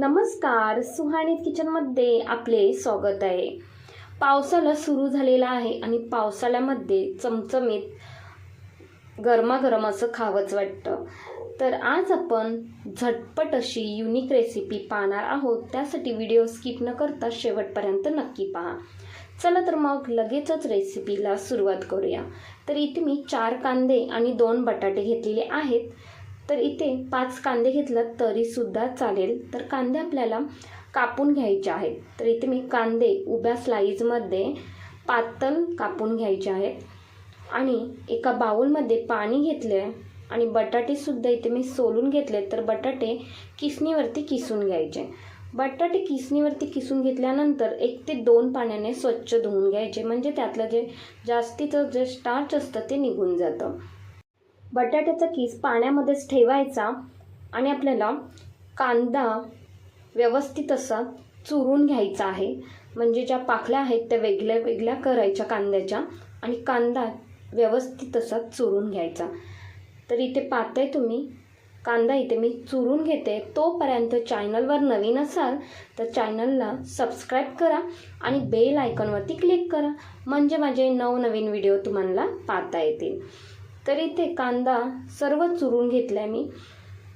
नमस्कार सुहाणीत किचनमध्ये आपले स्वागत आहे. पावसाला सुरू झालेला आहे आणि पावसाळ्यामध्ये चमचमीत गरमागरम असं खावंच वाटतं. तर आज आपण झटपट अशी युनिक रेसिपी पाहणार आहोत. त्यासाठी व्हिडिओ स्किप न करता शेवटपर्यंत नक्की पहा. चला तर मग लगेचच रेसिपीला सुरुवात करूया. तर इथे मी चार कांदे आणि दोन बटाटे घेतलेले आहेत. तर इथे पाच कांदे घेतलात तरीसुद्धा चालेल. तर कांदे आपल्याला कापून घ्यायचे आहेत. तर इथे मी कांदे उभ्या स्लाईजमध्ये पातळ कापून घ्यायचे आहेत. आणि एका बाउलमध्ये पाणी घेतले आणि बटाटेसुद्धा इथे मी सोलून घेतले. तर बटाटे किसणीवरती किसून घ्यायचे. बटाटे किसणीवरती किसून घेतल्यानंतर एक ते दोन पाण्याने स्वच्छ धुवून घ्यायचे. म्हणजे त्यातलं जे जास्तीचं जे स्टार्च असतं ते निघून जातं. बटाट्याचा किस पाण्यामध्येच ठेवायचा आणि आपल्याला कांदा व्यवस्थित असा चुरून घ्यायचा आहे. म्हणजे ज्या पाकळ्या आहेत त्या वेगळ्या वेगळ्या करायच्या कांद्याच्या आणि कांदा व्यवस्थित असा चुरून घ्यायचा. तर इथे पाहताय तुम्ही कांदा इथे मी चुरून घेते. तोपर्यंत चॅनलवर नवीन असाल तर चॅनलला सबस्क्राईब करा आणि बेल आयकॉनवरती क्लिक करा. म्हणजे माझे नवनवीन व्हिडिओ तुम्हाला पाहता येतील. तर इथे कांदा सर्व चुरून घेतला आहे मी.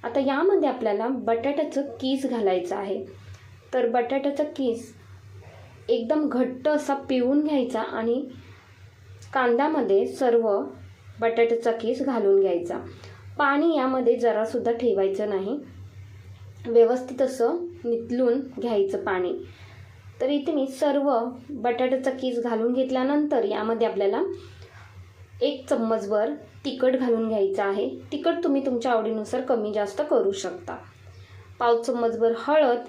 आता यामध्ये आपल्याला बटाट्याचं कीस घालायचं आहे. तर बटाट्याचा कीस एकदम घट्ट असा पिळून घ्यायचा आणि कांद्यामध्ये सर्व बटाट्याचा कीस घालून घ्यायचा. पाणी यामध्ये जरासुद्धा ठेवायचं नाही. व्यवस्थित असं नितलून घ्यायचं पाणी. तर इथे मी सर्व बटाट्याचा कीस घालून घेतल्यानंतर यामध्ये आपल्याला एक चम्मचभर तिखट घालून घ्यायचं आहे. तिखट तुम्ही तुमच्या आवडीनुसार कमी जास्त करू शकता. पाव चम्मचभर हळद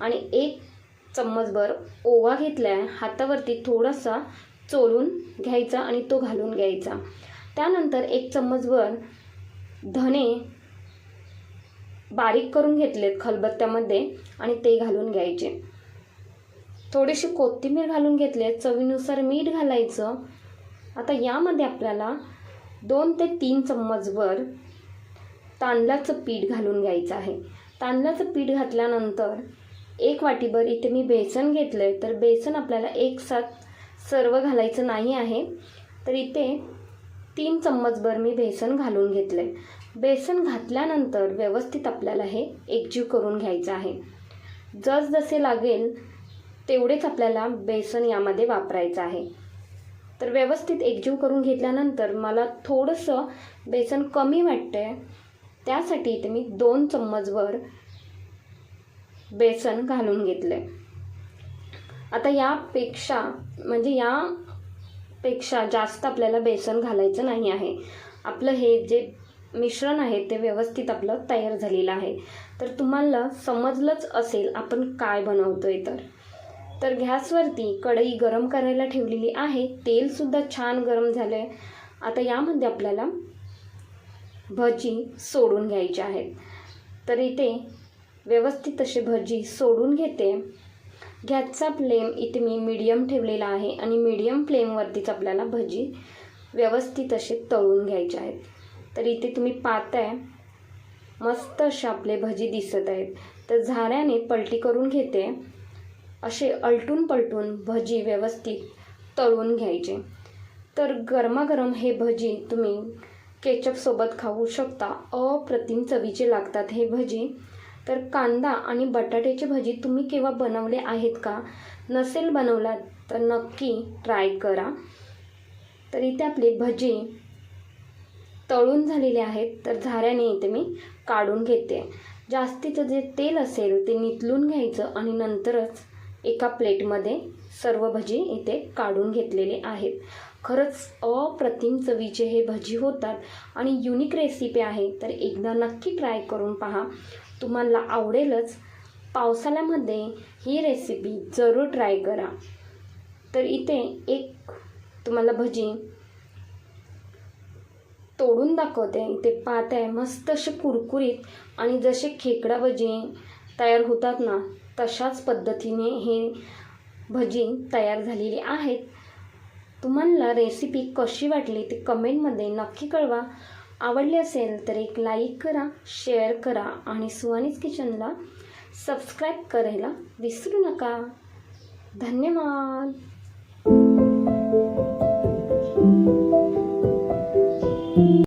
आणि एक चम्मचभर ओवा घेतला आहे हातावरती थोडासा चोळून घ्यायचा आणि तो घालून घ्यायचा. त्यानंतर एक चम्मचभर धने बारीक करून घेतलेत खलबत्त्यामध्ये आणि ते घालून घ्यायचे. थोडीशी कोथिंबीर घालून घेतले चवीनुसार मीठ घालायचं. आता यामध्ये आपल्याला दोन ते तीन चम्मचभर तांदळाचं पीठ घालून घ्यायचं आहे. तांदळाचं पीठ घातल्यानंतर एक वाटीभर इथे मी बेसन घेतलं आहे तर बेसन आपल्याला एक साथ सर्व घालायचं नाही आहे. तर इथे तीन चम्मचभर मी बेसन घालून घेतलं आहे बेसन घातल्यानंतर व्यवस्थित आपल्याला हे एकजीव करून घ्यायचं आहे. जसजसे लागेल तेवढेच आपल्याला बेसन यामध्ये वापरायचं आहे. तर व्यवस्थित एकजीव करून घेतल्यानंतर मला थोडंसं बेसन कमी वाटतं आहे त्यासाठी इथे मी दोन चम्मचभर बेसन घालून घेतलं आहे आता यापेक्षा म्हणजे यापेक्षा जास्त आपल्याला बेसन घालायचं नाही आहे. आपलं हे जे मिश्रण आहे ते व्यवस्थित आपलं तयार झालेलं आहे. तर तुम्हाला समजलंच असेल आपण काय बनवतो आहे तर. तर गॅसवरती कढई गरम करायला ठेवलेली आहे. तेलसुद्धा छान गरम झालं आहे आता यामध्ये आपल्याला भजी सोडून घ्यायची आहेत तर इथे व्यवस्थित असे भजी सोडून घेते. गॅसचा फ्लेम इथे मी मीडियम ठेवलेला आहे आणि मीडियम फ्लेमवरतीच आपल्याला भजी व्यवस्थित असे तळून घ्यायचे आहेत. तर इथे तुम्ही पाहताय मस्त असे आपले भजी दिसत आहेत. तर झाऱ्याने पलटी करून घेते. असे अलटून पलटून भजी व्यवस्थित तळून घ्यायचे. तर गरमागरम हे भजी तुम्ही केचपसोबत खाऊ शकता. अप्रतिम चवीचे लागतात हे भजी. तर कांदा आणि बटाट्याची भजी तुम्ही केव्हा बनवले आहेत का? नसेल बनवलात तर नक्की ट्राय करा. तर इथे आपली भजी तळून झालेले आहेत. तर झाऱ्याने इथे मी काढून घेते. जास्तीचं जे तेल असेल ते नितलून घ्यायचं आणि नंतरच एका प्लेटमध्ये सर्व भजी इथे काढून घेतलेले आहेत. खरंच अप्रतिम चवीचे हे भजी होतात आणि युनिक रेसिपी आहे. तर एकदा नक्की ट्राय करून पहा. तुम्हाला आवडेलच. पावसाळ्यामध्ये ही रेसिपी जरूर ट्राय करा. तर इथे एक तुम्हाला भजी तोडून दाखवते. ते पाहत आहे. मस्त असे कुरकुरीत आणि जसे खेकडा भजी तयार होतात ना तशाच पद्धतीने हे भजी तयार झालेली आहेत. तुम्हाला रेसिपी कशी वाटली ते कमेंटमध्ये नक्की कळवा. आवडली असेल तर एक लाईक करा शेअर करा आणि सुवानीज किचनला सबस्क्राईब करायला विसरू नका. धन्यवाद.